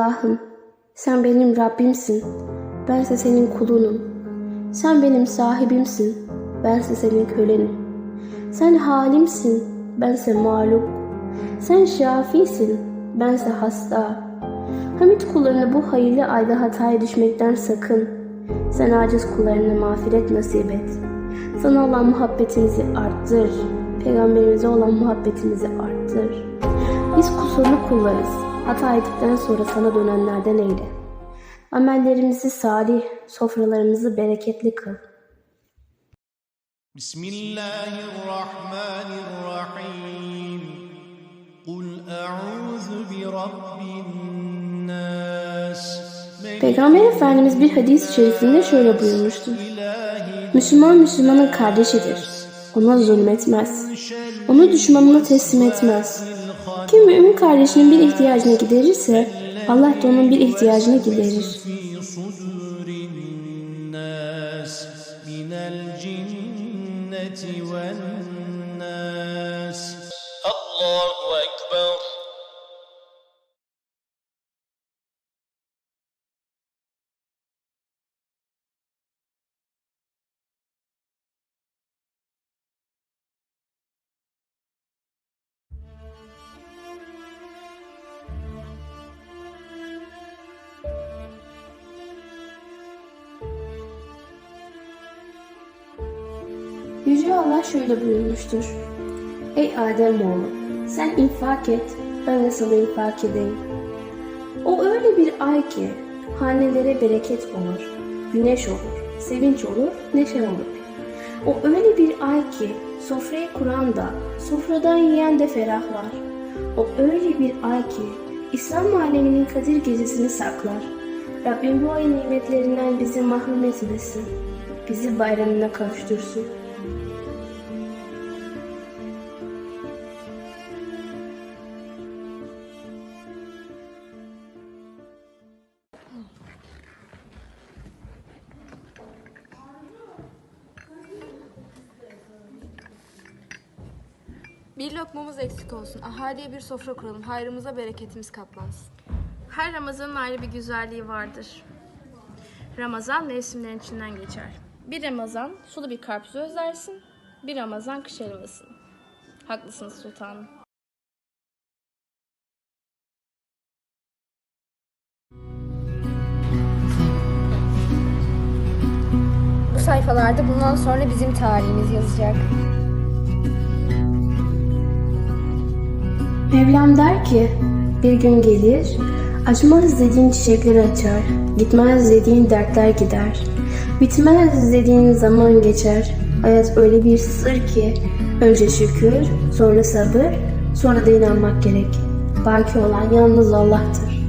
Allah'ım sen benim Rabbimsin. Bense senin kulunum. Sen benim sahibimsin. Bense senin kölenim. Sen halimsin. Bense mağlup. Sen şafisin. Bense hasta. Hamit kullarına bu hayırlı ayda hataya düşmekten sakın. Sen aciz kullarına mağfiret nasip et. Sana olan muhabbetimizi arttır. Peygamberimize olan muhabbetimizi arttır. Biz kusurlu kullarız. Hata ettikten sonra sana dönenlerden eyle. Amellerimizi salih, sofralarımızı bereketli kıl. Bismillahirrahmanirrahim. Kul a'udhu bi rabbin nas. Peygamber Efendimiz bir hadis içerisinde şöyle buyurmuştur. Müslüman Müslümanın kardeşidir. Ona zulmetmez. Onu düşmanına teslim etmez. Kim mümin kardeşinin bir ihtiyacını giderirse Allah da onun bir ihtiyacını giderir. Allahu Ekber Yüce Allah şöyle buyurmuştur. Ey Ademoğlu sen infak et, ben de sana infak edeyim. O öyle bir ay ki hanelere bereket olur, güneş olur, sevinç olur, neşe olur. O öyle bir ay ki sofrayı kuran da, sofradan yiyen de ferahlar. O öyle bir ay ki İslam aleminin Kadir gecesini saklar. Rabbim bu ayın nimetlerinden bizi mahrum etmesin. Bizi bayramına kavuştursun. Bir lokmamız eksik olsun. Ahaliye bir sofra kuralım. Hayrımıza bereketimiz katlansın. Her Ramazan'ın ayrı bir güzelliği vardır. Ramazan mevsimlerin içinden geçer. Bir Ramazan sulu bir karpuzu özlersin, bir Ramazan kış helvasını. Haklısınız sultanım. Bu sayfalarda bundan sonra bizim tarihimiz yazacak. Mevlam der ki bir gün gelir açmaz dediğin çiçekleri açar gitmez dediğin dertler gider. Bitmez dediğin zaman geçer. Hayat öyle bir sır ki önce şükür sonra sabır sonra da inanmak gerek. Baki olan yalnız Allah'tır